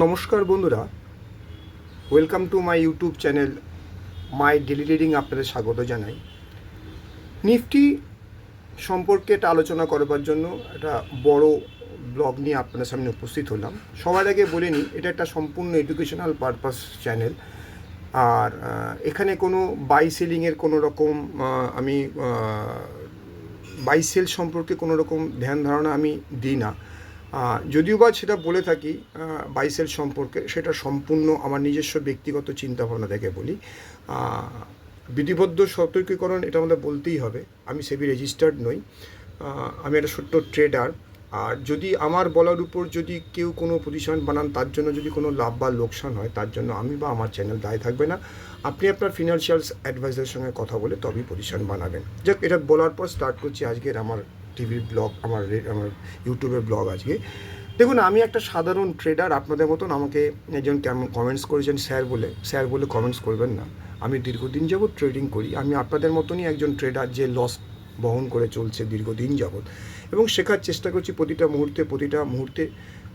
নমস্কার বন্ধুরা। Welcome to my YouTube channel my daily reading আপনাদের স্বাগত জানাই। নিফটি সম্পর্কে একটা আলোচনা করবার জন্য একটা বড় ব্লগ নিয়ে আপনাদের সামনে উপস্থিত হলাম। সবার আগে বলে নিই, এটা একটা সম্পূর্ণ এডুকেশনাল পারপাস চ্যানেল আর এখানে কোনো বাই সেলিংয়ের কোনো রকম আমি বাই সেল সম্পর্কে কোনো রকম ধ্যান ধারণা আমি দিই না। যদিও বা সেটা বলে থাকি বাইসেল সম্পর্কে, সেটা সম্পূর্ণ আমার নিজস্ব ব্যক্তিগত চিন্তাভাবনা থেকে বলি। বিধিবদ্ধ সতর্কীকরণ এটা আমাদের বলতেই হবে। আমি সেবি রেজিস্টার্ড নই। আমি একটা ছোট্ট ট্রেডার। আর যদি আমার বলার উপর যদি কেউ কোনো পজিশন বানান, তার জন্য যদি কোনো লাভ বা লোকসান হয়, তার জন্য আমি বা আমার চ্যানেল দায় থাকবে না। আপনি আপনার ফিনান্সিয়াল অ্যাডভাইজারের সঙ্গে কথা বলে তবেই পজিশন বানাবেন। যাক, এটা বলার পর স্টার্ট করছি আজকের আমার টিভির ব্লগ, আমার আমার ইউটিউবের ব্লগ আজকে। দেখুন, আমি একটা সাধারণ ট্রেডার আপনাদের মতন আমাকে একজন কেমন কমেন্টস করেছেন স্যার বলে স্যার বলে কমেন্টস করবেন না। আমি দীর্ঘদিন যাবৎ ট্রেডিং করি, আমি আপনাদের মতনই একজন ট্রেডার যে লস বহন করে চলছে দীর্ঘদিন যাবৎ। এবং শেখার চেষ্টা করছি প্রতিটা মুহূর্তে প্রতিটা মুহূর্তে,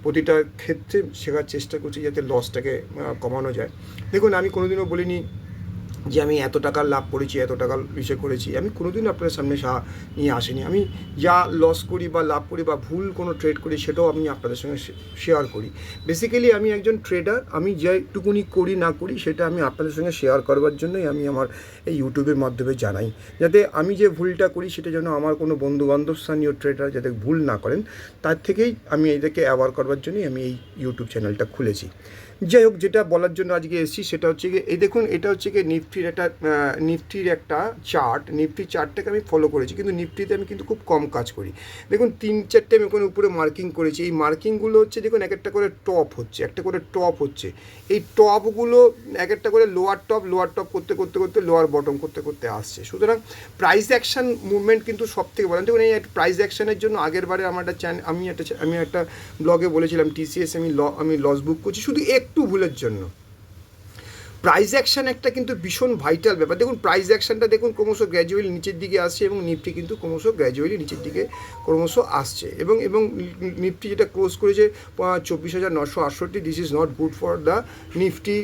প্রতিটা ক্ষেত্রে শেখার চেষ্টা করছি যাতে লসটাকে কমানো যায়। দেখুন, আমি কোনোদিনও বলিনি যে আমি এত টাকা লাভ করেছি, এত টাকা ইসে করেছি, আমি কোনোদিন আপনার সামনে সা, নিয়ে আসিনি। আমি যা লস করি বা লাভ করি বা ভুল কোনো ট্রেড করি, সেটাও আমি আপনাদের সঙ্গে শেয়ার করি। বেসিক্যালি আমি একজন ট্রেডার আমি যেটুকুনি করি না করি, সেটা আমি আপনাদের সঙ্গে শেয়ার করবার জন্যই আমি আমার এই ইউটিউবের মাধ্যমে জানাই। যাতে আমি যে ভুলটা করি, সেটা যেন আমার কোনো বন্ধু বান্ধব স্থানীয় ট্রেডার যাতে ভুল না করেন, তার থেকেই আমি এদেরকে অ্যাওয়ার করবার জন্যই আমি এই ইউটিউব চ্যানেলটা খুলেছি। যাই হোক, যেটা বলার জন্য আজকে এসেছি সেটা হচ্ছে গিয়ে, এই দেখুন, এটা হচ্ছে গিয়ে নিফটির একটা নিফটির একটা চার্ট নিফটির চার্টটাকে আমি ফলো করেছি, কিন্তু নিফটিতে আমি কিন্তু খুব কম কাজ করি। দেখুন, তিন চারটে আমি ওখানে উপরে মার্কিং করেছি, এই মার্কিংগুলো হচ্ছে দেখুন, এক একটা করে টপ হচ্ছে, একটা করে টপ হচ্ছে। এই টপগুলো এক একটা করে লোয়ার টপ লোয়ার টপ করতে করতে করতে লোয়ার বটম করতে করতে আসছে। সুতরাং প্রাইস অ্যাকশন মুভমেন্ট কিন্তু সব থেকে বলেন দেখুন, এই প্রাইস অ্যাকশনের জন্য আগের বারে আমার একটা চ্যানেল আমি একটা আমি একটা ব্লগে বলেছিলাম টিসিএস আমি ল, আমি লস বুক করছি। শুধু একটু ভুলের জন্য। প্রাইস অ্যাকশান একটা কিন্তু ভীষণ ভাইটাল ব্যাপার। দেখুন প্রাইস অ্যাকশানটা দেখুন, ক্রমশ গ্র্যাজুয়ালি নিচের দিকে আসছে এবং নিফটি কিন্তু ক্রমশ গ্র্যাজুয়ালি নিচের দিকে ক্রমশ আসছে। এবং এবং নিফটি যেটা ক্লোজ করেছে চব্বিশ হাজার নশো আটষট্টি this is not good for the Nifty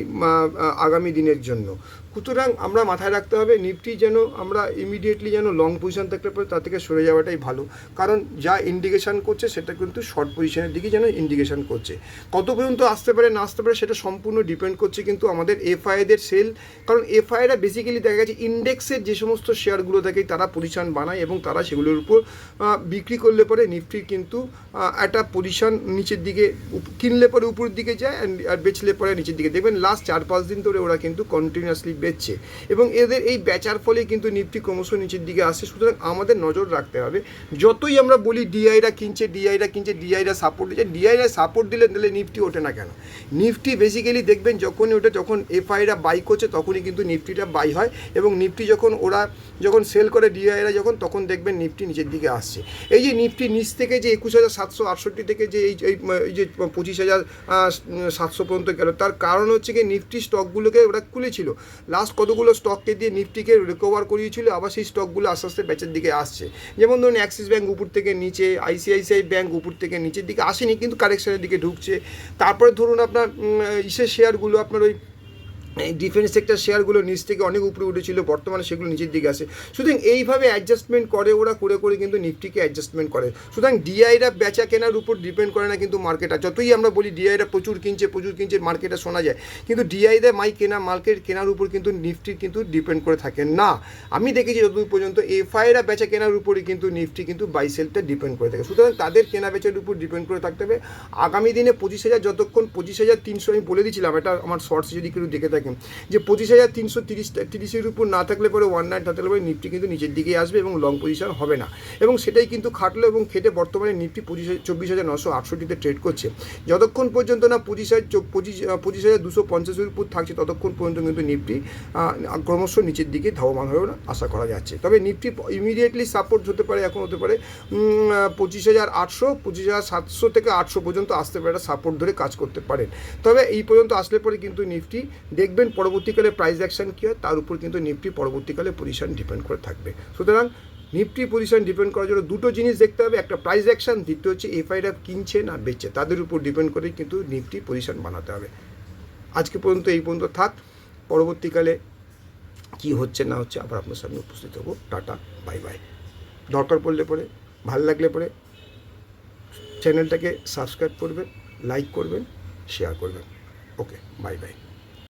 আগামী দিনের জন্য। সুতরাং আমরা মাথায় রাখতে হবে নিফটি যেন আমরা ইমিডিয়েটলি যেন লং পজিশন থাকলে পরে, তার থেকে সরে যাওয়াটাই ভালো। কারণ যা ইন্ডিকেশন করছে, সেটা কিন্তু শর্ট পজিশনের দিকে যেন ইন্ডিকেশন করছে। কত পর্যন্ত আসতে পারে, না আসতে পারে, সেটা সম্পূর্ণ ডিপেন্ড করছে কিন্তু আমাদের এফআইদের সেল কারণ এফআইরা বেসিক্যালি দেখা গেছে ইন্ডেক্সের যে সমস্ত শেয়ারগুলো থাকে, তারা পজিশন বানায় এবং তারা সেগুলোর উপর বিক্রি করলে পরে নিফটির কিন্তু একটা পজিশন নিচের দিকে কিনলে পরে উপরের দিকে যায় আর বেচলে পরে নিচের দিকে। দেখবেন লাস্ট চার পাঁচ দিন ধরে ওরা কিন্তু কন্টিনিউয়াসলি বেচছে। এবং এদের এই বেচার ফলে কিন্তু নিফটি ক্রমশ নিচের দিকে আসছে। সুতরাং আমাদের নজর রাখতে হবে, যতই আমরা বলি ডিআইরা কিনছে ডিআইরা কিনছে, ডিআইরা সাপোর্ট দিচ্ছে, ডিআইরা সাপোর্ট দিলে তাহলে নিফটি ওঠে না কেন? নিফটি বেসিক্যালি দেখবেন যখনই ওটা যখন এফআইরা বাই করছে, তখনই কিন্তু নিফটিটা বাই হয়। এবং নিফটি যখন ওরা যখন সেল করে ডিআইরা যখন, তখন দেখবেন নিফটি নিচের দিকে আসছে। এই যে নিফটি নিচ থেকে যে একুশ হাজার সাতশো আটষট্টি থেকে যে এই যে পঁচিশ হাজার সাতশো পর্যন্ত গেল, তার কারণ হচ্ছে কি নিফটি স্টকগুলোকে ওরা খুলেছিল। লাস্ট কতগুলো স্টককে দিয়ে নিফটিকে রিকভার করিয়েছিল, আবার সেই স্টকগুলো আস্তে আস্তে ব্যাচের দিকে আসছে। যেমন ধরুন অ্যাক্সিস ব্যাঙ্ক উপর থেকে নিচে আইসিআইসিআই ব্যাঙ্ক উপর থেকে নিচের দিকে আসেনি, কিন্তু কারেকশানের দিকে ঢুকছে। তারপরে ধরুন আপনার ইসের শেয়ারগুলো আপনার ওই এই ডিফেন্স সেক্টর শেয়ারগুলো নিচ থেকে অনেক উপরে উঠেছিল, বর্তমানে সেগুলো নিচের দিকে আসে। সুতরাং এইভাবে অ্যাডজাস্টমেন্ট করে ওরা, করে করে কিন্তু নিফটিকে অ্যাডজাস্টমেন্ট করে। সুতরাং ডিআইরা বেচা কেনার উপর ডিপেন্ড করে না কিন্তু মার্কেটটা যতই আমরা বলি ডিআইরা প্রচুর কিনছে প্রচুর কিনছে মার্কেটে শোনা যায়। কিন্তু ডিআইরা মাই কেনা মার্কেট কেনার উপর কিন্তু নিফটির কিন্তু ডিপেন্ড করে থাকে। না, আমি দেখেছি যতদূর পর্যন্ত এফআইরা বেচা কেনার উপরে কিন্তু নিফটি কিন্তু বাই সেলটা ডিপেন্ড করে থাকে। সুতরাং তাদের কেনা বেচার উপর ডিপেন্ড করে থাকতে হবে। আগামী দিনে পঁচিশ হাজার, যতক্ষণ পঁচিশ হাজার তিনশো আমি বলে দিয়েছিলাম এটা আমার শর্টস যদি কেউ দেখে থাকেন যে পঁচিশ হাজার তিনশো তিরিশ, তিরিশের উপর না থাকলে পরে ওয়ান নাইট থাকলে পরে নিফটি কিন্তু নিচের দিকে আসবে এবং লং পজিশন হবে না। এবং সেটাই কিন্তু খাটলো এবং খেটে বর্তমানে নিফটি পঁচিশ চব্বিশ হাজার নশো আটষট্টিতে ট্রেড করছে। যতক্ষণ পর্যন্ত না পঁচিশ হাজার পঁচিশ পঁচিশ হাজার দুশো পঞ্চাশের উপর থাকছে, ততক্ষণ পর্যন্ত কিন্তু নিফটি ক্রমশ নিচের দিকে ধাবমান হয়েও আশা করা যাচ্ছে। তবে নিফটি ইমিডিয়েটলি সাপোর্ট হতে পারে, এখন হতে পারে পঁচিশ হাজার আটশো, পঁচিশ হাজার সাতশো থেকে আটশো পর্যন্ত আসতে পারে একটা সাপোর্ট ধরে কাজ করতে পারেন তবে এই পর্যন্ত আসলে পরে কিন্তু নিফটি দেখবেন পরবর্তীকালে প্রাইস অ্যাকশন কী হয়? তার উপর কিন্তু নিফটি পরবর্তীকালে পজিশন ডিপেন্ড করে থাকবে। সুতরাং নিফটি পজিশন ডিপেন্ড করার জন্য দুটো জিনিস দেখতে হবে। একটা প্রাইস অ্যাকশন দ্বিতীয় হচ্ছে এফআইরা কিনছে না বেচছে, তাদের উপর ডিপেন্ড করে কিন্তু নিফটি পজিশন বানাতে হবে। আজকে পর্যন্ত এই পর্যন্ত থাক। পরবর্তীকালে কি হচ্ছে না হচ্ছে আবার আপনার সামনে উপস্থিত হব। টাটা বাই বাই দরকার পড়লে পরে ভালো লাগলে পরে চ্যানেলটাকে সাবস্ক্রাইব করবেন লাইক করবেন শেয়ার করবেন। Okay bye bye